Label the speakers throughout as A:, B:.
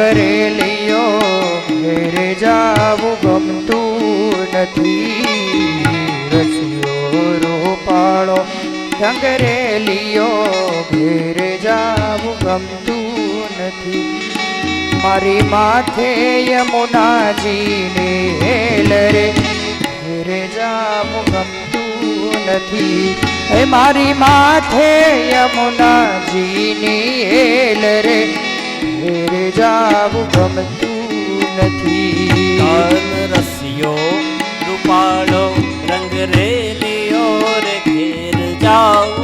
A: રંગરેલીઓ ઘેરે જાવું ગમતું નથી રસિયો રૂપાળો રંગરેલીઓ ઘેરે જાવું ગમતું નથી મારી માથે યમુનાજીને હેલ રે ઘેરે જાવું ગમતું નથી હે મારી માથે યમુનાજીની હેલ રે ઘેરે જાવું ગમતું નથી.
B: રસિયો રૂપાળો રંગ રેલિયો રે ઘેર જાવ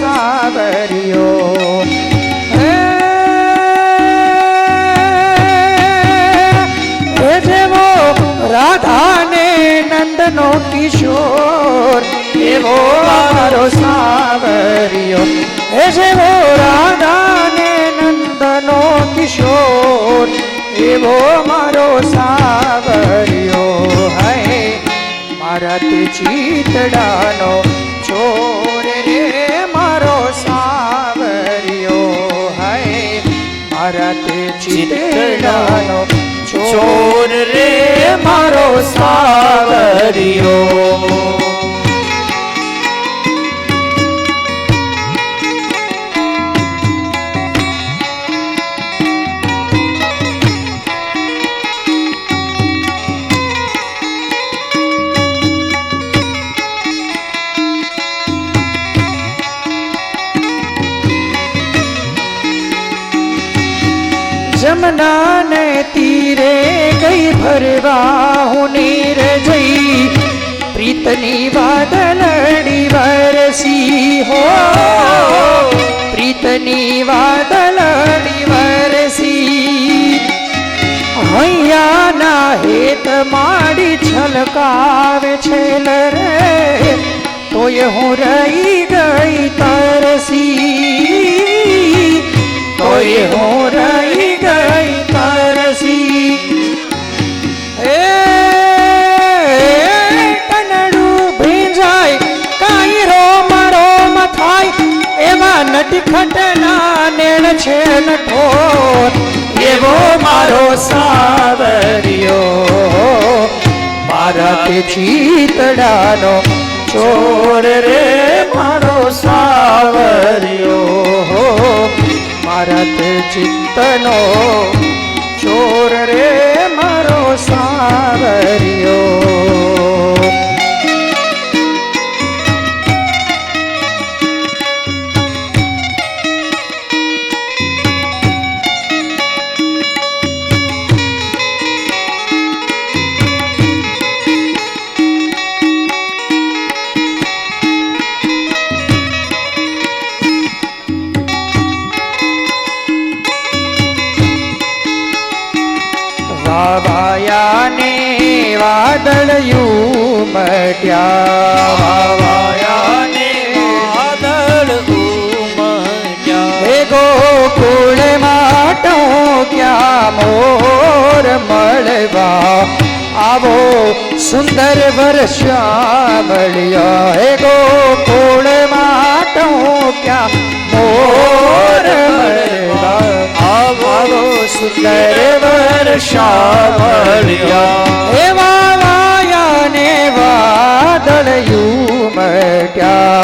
A: સાવરિયો હે જેવો રાધાને નંદનો કિશોર એવો મારો સાવરિયો હે જેવો રાધાને નંદનો કિશોર એવો મારો સાવરિયો હે મારા તે ચિતડાનો તે ચિતડાનો ચોર રે મારો સાવરિયો. જમના ને તીરે ગઈ ભરવા હું નીર જઈ પ્રીતની વાદળડી વરસી હો. પ્રીતની વાદળડી વરસી. હૈયાના હેત માડી છલકાવે છે રે તોય હું રહી ગઈ તરસી. તોય હું રહી છે નઠોર, એવો મારો સાવરિયો. મારા તે ચિતડાનો ચોર રે મારો સાવરિયો. મારા તે ચિત્તનો ચોર રે મારો સાવરિયો. સુંદર વર્ષા મળ્યા હે ગોકુળ માટો ક્યાં? મોર આવો સુંદર વર્ષા મળ્યા એવા વાયાને વાદળયું મટ્યા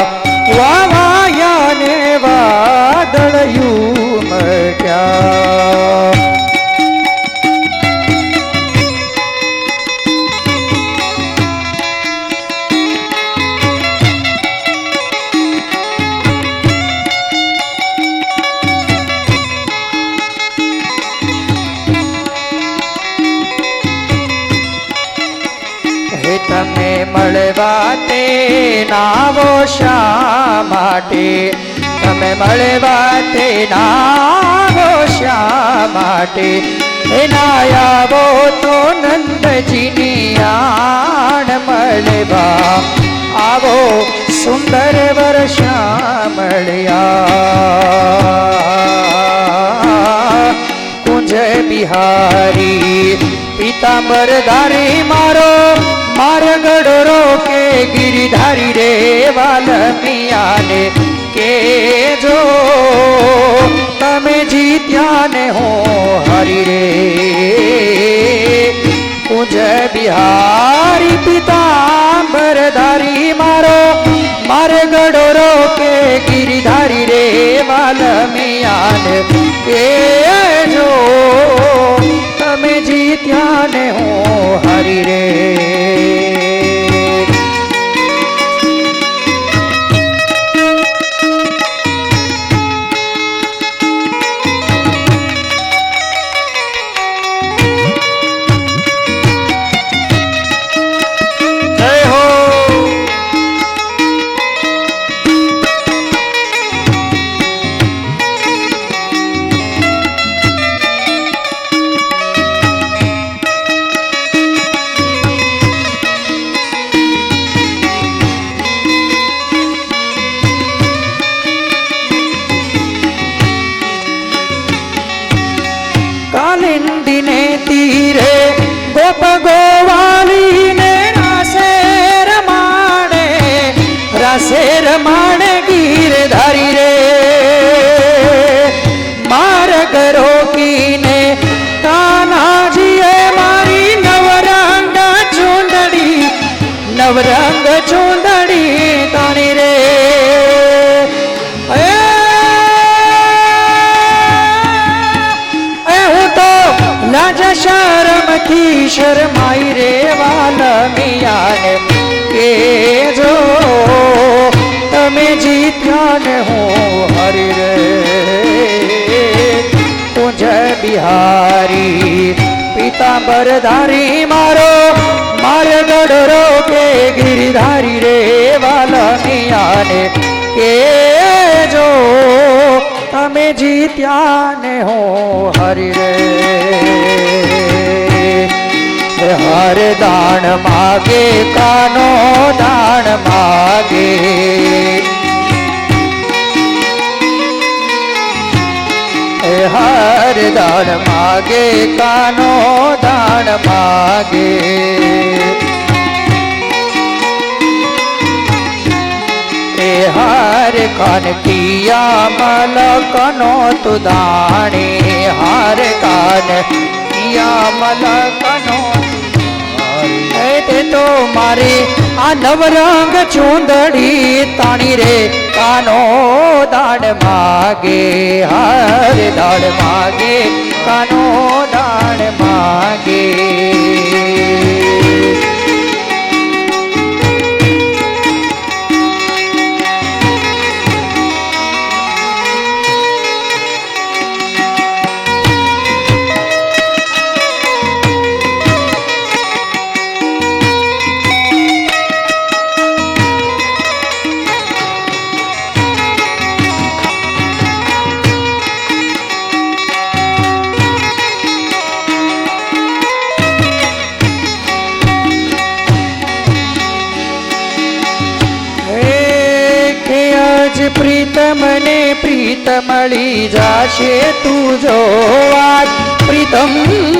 A: માટે. એના આવો તો નંદજીની આણ મળવા. આવો સુંદર વર્ષા મળ્યા કુંજ બિહારી, પિતાંબર ધારી મારો માર્ગડરો કે ગિરિધારી રે વાલમિયાને. કે જો તમે જીત્યા ને હો હરી રે કુંજ બિહારી પીતાંબર ધારી મારો મારે ગડોરો કે ગિરિધારી રે વાલમિયાન એ જો તમે જીત્યા ને હું રમાડે ગીરધારી રે. માર કરો કીને કાનાજીએ મારી નવરંગ ચૂંદડી નવરંગ ચૂંદડી તાણી રે. હું તો લાજ શરમથી શરમાઈ રે વાલમિયાને કે તમે જીત્યા ને હું હરી રે કુંજ બિહારી પીતાંબર ધારી મારો મારે ગડરો કે ગિરિધારી રે વાલમિયાને કે જો તમે જીત્યા ને હો હરી રે હર દાણ માગે, કાનો દાણ માગે. હર દાણ માગે, કાનો દાણ માગે. એ હાર કાન કિયા મલકનો તુદાણે હાર કાન કિયા મલકનો એ તે મારે આ નવરંગ ચૂંદડી તાણી રે. કાનો દાડ માગે, હર દાડ માગે, કાનો દાડ માગે. પ્રીતમ ને પ્રીત મળી જાશે તું જો આજ પ્રીતમ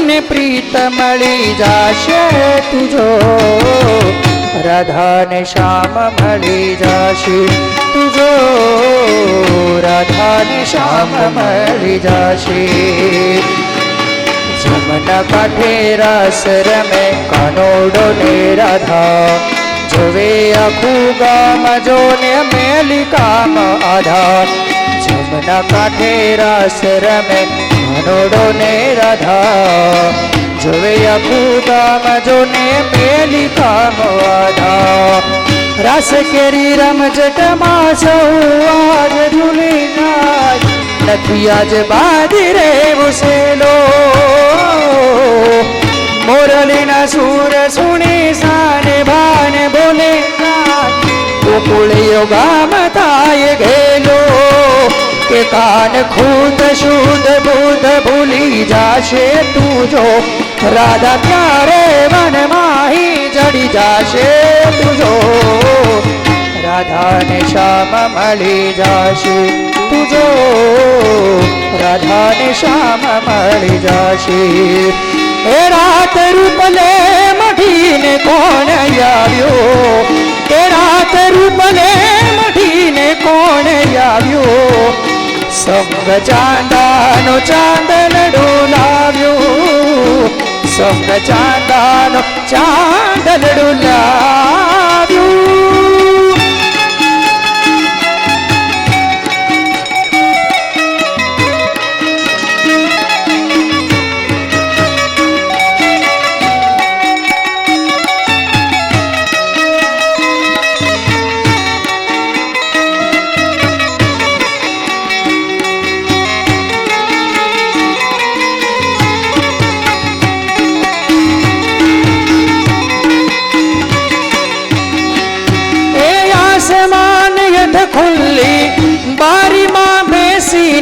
A: ને પ્રીત મળી જાશે તું જો. રાધા ને શ્યામ મળી જાશે તું જો. રાધા ને શ્યામ મળી જાશે. જમના કાંઠે રાસ રમે, કાનોડો ને રાધા. જોવે આખું ગામ જોને મેલી કામ આધાર. જમના કાંઠે રાસ રમે મનોડો ને રાધા જોવે આખું ગામ જોને મેલી કામ આધાર. રાસ કેરી રમઝટમાં સૌ આજ ઝૂલી જાય નથી આજ બાજી રે મુસેલો મોરલીના સુર સુણી સાને ભાને બોલે ગોકુળિયો ગામ થાય ઘેલો કે કાન ખુદ શુદ્ધ બુદ્ધ ભૂલી જાશે તું જો રાધા ત્યારે વન માહી ચડી જાશે તુજો. રાધાને શ્યામ મળી જાશે તુજો. રાધાને શ્યામ મળી જાશે એ રાત રૂપ લે મઢીને કોણ આવ્યો? એ રાત રૂપ લે મઢીને કોણ આવ્યો? સંગ ચાંદાનો ચાંદન ડોલાવ્યો. સંગ ચાંદાનો ચાંદન ડોલાવ્યો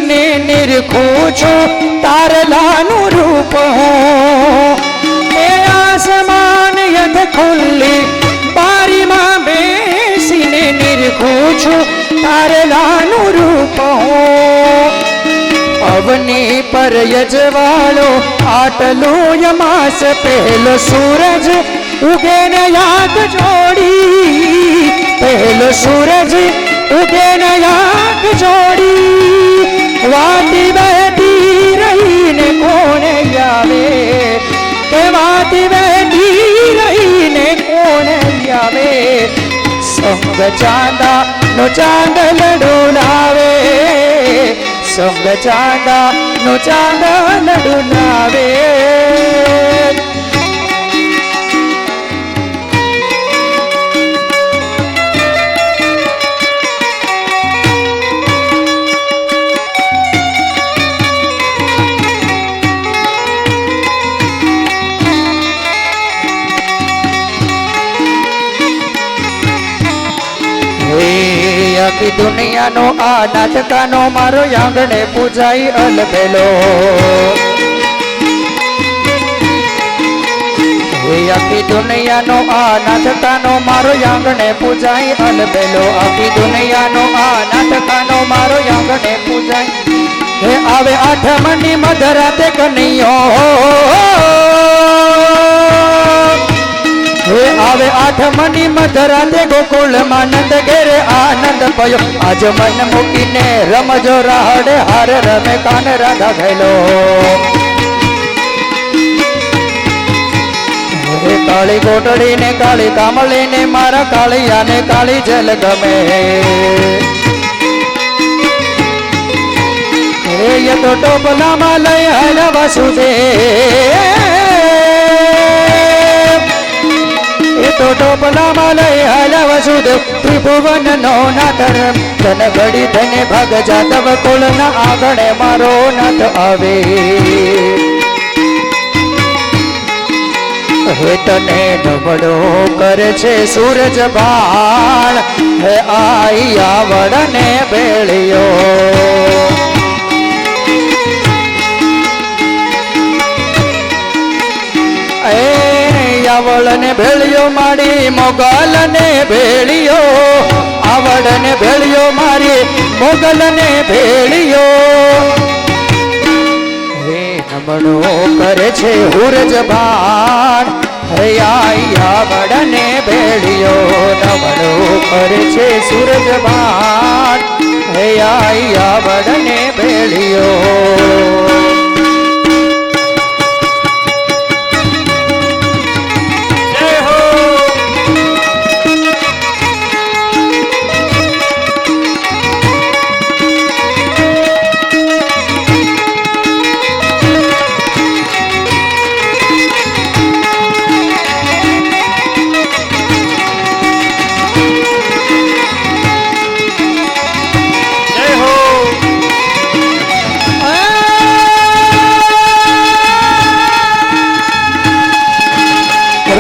A: બેસીને નિરખું છું તારલાનું રૂપ. હું એ આસમાન યથ ખુલ્લી બારીમાં બેસીને નિરખું છું તારલાનું રૂપ. હું અવની પર યજવાળો આટલો યમાસ પહેલો સૂરજ ઉગે ને યાદ જોડી. પહેલો સૂરજ ઉગે ને યાદ જોડી. વાતી વહેતી રહીને કોને આવે કે વાતી વહેતી રહીને કોને આવે સંગ ચાંદા નો ચાંદલ ડોલાવે સંગ ચાંદા નો ચાંદલ ડોલાવે દુનિયાનો આ નાટકાનો મારો આંગણે પૂજાઈ અલબેલો. આખી દુનિયાનો આ નાટકાનો મારો આંગણે પૂજાઈ અલબેલો. આખી દુનિયાનો આ નાટકાનો મારો આંગણે પૂજાઈ. હે આવે આઠમની મધરાતે કનૈયો. હે આવે આઠમની મધરાતે ગોકુળમાં નંદ ઘેરે આનંદ પયો. આજ મન મૂકીને રમજો રાહડે, હાર રમે કાન રાધા ગયેલો કાળી ગોટડી ને કાળી કામળી ને મારા કાળિયા ને કાળી જલ ગમે. હે ય તો ટોપલામાં લઈ હલ વસુદેવ. તો ટોપલામાં લઈ હલવ સુદેવ ત્રિભુવન નો નાતર ધન ઘડી ધને ભાગ જાતવ કુલ ના આગણે મારો નાથ આવે. હે તને નવડો કરે છે સૂરજ ભાણ હે આઈ આવડને બેળિયો. એ આવળ ને ભેળિયો મારી મોગલ ને ભેળિયો. આવડ ને ભેળિયો મારી મોગલ ને ભેળિયો. હે નમણો કરે છે હુરજ ભાન. હે આઈ આવડ ને ભેળિયો, નમણો કરે છે સૂરજ ભાન. હે આઈ આવડ ને ભેળિયો.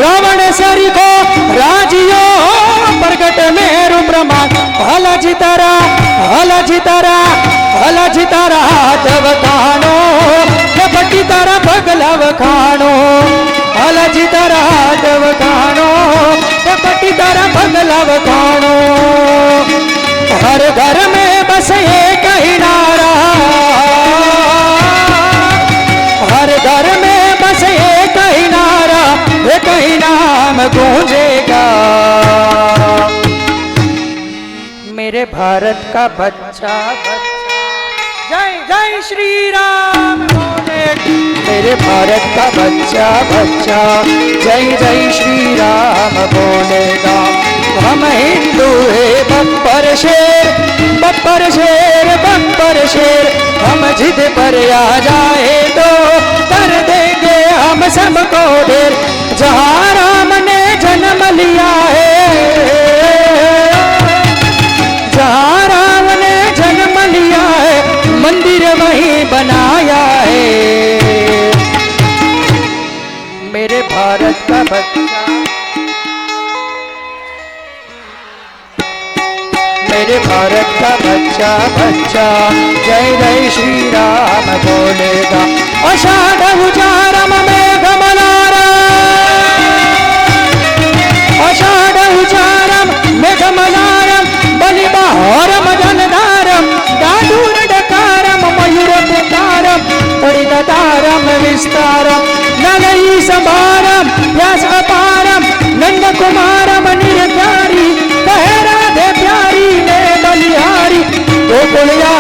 A: રાવણ સરીખો રાજીયો પ્રગટ મેરુ બ્રહ્માંડ હલ જીતારા હલ જીતારા હલ જીતારા હાથ વખાણો. ભટ્ટી તારા પગલા વખાણો. હલ જીતારા હાથ વખાણો. ભટ્ટી તારા પગલા વખાણો. હર ઘર મેં બસ એ કહિનારા मेरे भारत का बच्चा। बच्चा जय जय श्री राम मेरे भारत का बच्चा बच्चा। जय जय श्री राम बोलेगा हम हिंदू है, बब्बर शेर। बब्बर शेर बब्बर शेर। हम जिद पर आ जाए तो कर देंगे हम सबको देर जहाँ राम ने जन्म लिया है मेरे भारत का बच्चा बच्चा जय जय श्री राम बोलेगा अषाढ़ उचारम मेघ இல்லையா